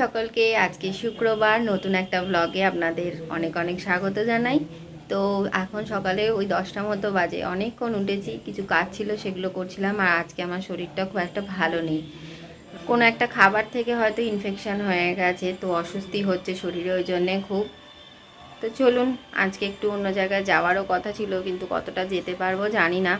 সকলকে। আজকে শুক্রবার, নতুন একটা ব্লগে আপনাদের অনেক অনেক স্বাগত জানাই। তো এখন সকালে ওই দশটা মতো বাজে, অনেকক্ষণ উঠেছি, কিছু কাজ ছিল সেগুলো করছিলাম আর আজকে আমার শরীরটা খুব একটা ভালো নেই। কোনো একটা খাবার থেকে হয়তো ইনফেকশান হয়ে গেছে, তো অস্বস্তি হচ্ছে শরীরে ওই জন্যে খুব। তো চলুন, আজকে একটু অন্য জায়গায় যাওয়ারও কথা ছিল, কিন্তু কতটা যেতে পারব জানি না।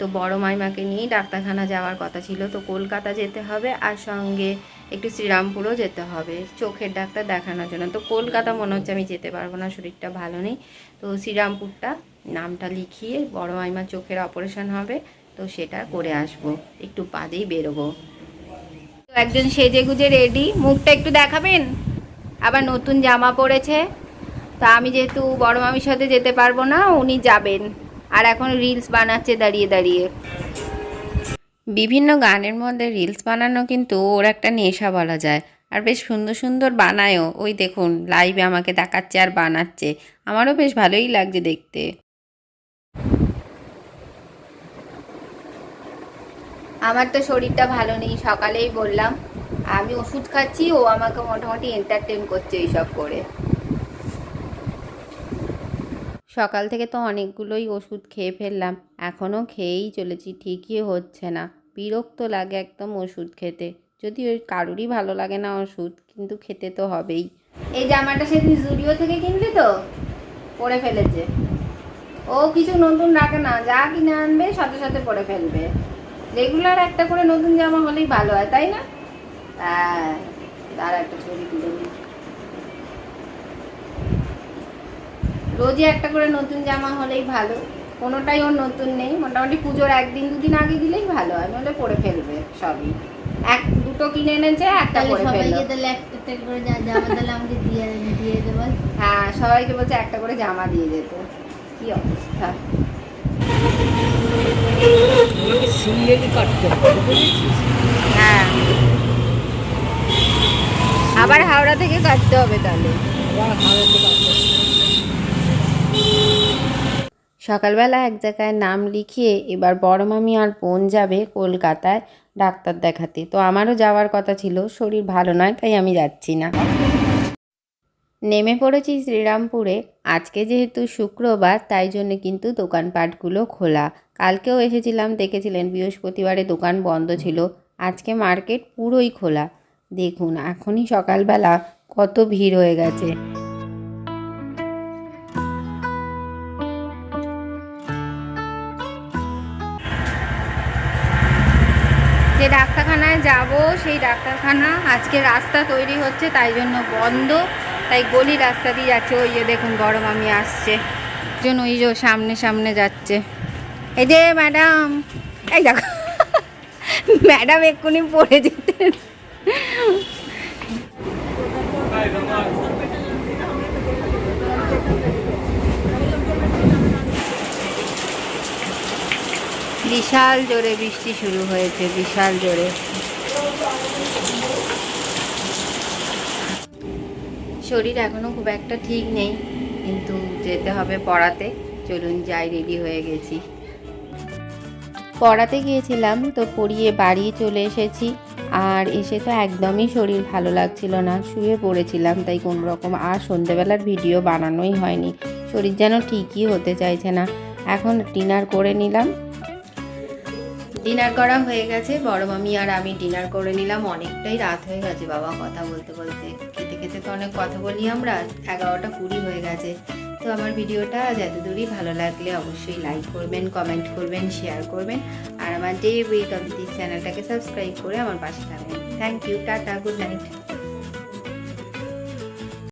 তো বড় মাইমাকে নিয়েই ডাক্তারখানা যাওয়ার কথা ছিল, তো কলকাতা যেতে হবে। আর সঙ্গে একটু শ্রীরামপুরও যেতে হবে, চোখের ডাক্তার দেখানোর জন্য। তো কলকাতা মনে হচ্ছে আমি যেতে পারব না, শরীরটা ভালো নেই। তো শ্রীরামপুরটা নামটা লিখিয়ে বড় মাইমার চোখের অপারেশন হবে, তো সেটা করে আসব, একটু বাদেই বেরোবো। তো একজন সেজে গুজে রেডি, মুখটা একটু দেখাবেন? আবার নতুন জামা পরেছে, তা আমি যেহেতু বড় মামির সাথে যেতে পারব না, উনি যাবেন। আর এখন রিলস বানাচ্ছে দাঁড়িয়ে দাঁড়িয়ে। বিভিন্ন গানের মধ্যে রিলস বানানো কিন্তু ওর একটা নেশা বলা যায়। আর বেশ সুন্দর সুন্দর বানায়ও। ওই দেখুন লাইভে আমাকে দেখাচ্ছে আর বানাচ্ছে। আমারও বেশ ভালোই লাগছে দেখতে। আমার তো শরীরটা ভালো নেই সকালেই বললাম। আমি ওষুধ খাচ্ছি ও আমাকে মোটামুটি এন্টারটেন করছে এইসব করে। সকাল থেকে তো অনেকগুলোই ওষুধ খেয়ে ফেললাম। এখনও খেয়েই চলেছি ঠিকই হচ্ছে না। বিরক্ত লাগে একদম ওষুধ খেতে। যদি ওই কারোরই ভালো লাগে না ওষুধ, কিন্তু খেতে তো হবেই। এই জামাটা সেদিন জুডিও থেকে কিনলি তো? পরে ফেলেছে। ও কিছু নতুন রাখে না, যা কিনে আনবে সাথে সাথে পরে ফেলবে। রেগুলার একটা করে নতুন জামা হলেই ভালো হয়, তাই না? হ্যাঁ তার একটা ছবি তুলে রোজই একটা করে নতুন জামা হলেই ভালো। কোনোটাই ওর নতুন নেই। মোটামুটি পুজোর একদিন দুদিন আগে দিলেই ভালো হয় নাহলে পরে ফেলবে সবই। এক দুটো কিনে এনেছে একটা ফেলল। করে যা জামা তাহলে আমাকে দিয়ে দিয়ে দেবো হ্যাঁ সবাইকে বলছে একটা করে জামা দিয়ে যেত কি অবস্থা? হ্যাঁ। আবার হাওড়া থেকে কাটতে হবে তাহলে আবার হাওড়াতে কাটতে হবে। সকালবেলা এক জায়গায় নাম লিখিয়ে এবার বড় মামি আর বোন যাবে কলকাতায় ডাক্তার দেখাতে। তো আমারও যাওয়ার কথা ছিল, শরীর ভালো নয়, তাই আমি যাচ্ছি না। নেমে পড়েছি শ্রীরামপুরে। আজকে যেহেতু শুক্রবার, তাই জন্য কিন্তু দোকানপাটগুলো খোলা। কালকেও এসেছিলাম, দেখেছিলেন বৃহস্পতিবারে দোকান বন্ধ ছিল। আজকে মার্কেট পুরোই খোলা। দেখুন, এখনই সকালবেলা কত ভিড় হয়ে গেছে। যে ডাক্তারখানায় যাব, সেই ডাক্তারখানা আজকে রাস্তা তৈরি হচ্ছে, তাই জন্য বন্ধ। তাই গলি রাস্তা দিয়ে যাচ্ছে। ওই যে দেখুন গরম আমি আসছে। জন্য ওই যে সামনে সামনে যাচ্ছে। এই যে ম্যাডাম, এই দেখো। ম্যাডাম এক্ষুনি পড়ে যেতেন। বিশাল জোরে বৃষ্টি শুরু হয়েছে, বিশাল জোরে। শরীর এখনও খুব একটা ঠিক নেই, কিন্তু যেতে হবে পড়াতে। চলুন যাই, রেডি হয়ে গেছি। পড়াতে গিয়েছিলাম, তো পড়িয়ে বাড়ি চলে এসেছি। আর এসে তো একদমই শরীর ভালো লাগছিল না, শুয়ে পড়েছিলাম, তাই কোনো রকম আর সন্ধেবেলার ভিডিও বানানোই হয়নি। শরীর যেন ঠিকই হতে চাইছে না। এখন ডিনার করে নিলাম ডিনার করা হয়ে গেছে। বড় মামি আর আমি ডিনার করে নিলাম। অনেকটাই রাত হয়ে গেছে বাবা, কথা বলতে বলতে। খেতে খেতে তো অনেক কথা বলি আমরা। এগারোটা কুড়ি হয়ে গেছে। তো আমার ভিডিওটা যতদূরই ভালো লাগলে অবশ্যই লাইক করবেন কমেন্ট করবেন শেয়ার করবেন। আর আমার ডে উইক অফ চ্যানেলটাকে সাবস্ক্রাইব করে আমার পাশে থাকবেন। Thank you tata good night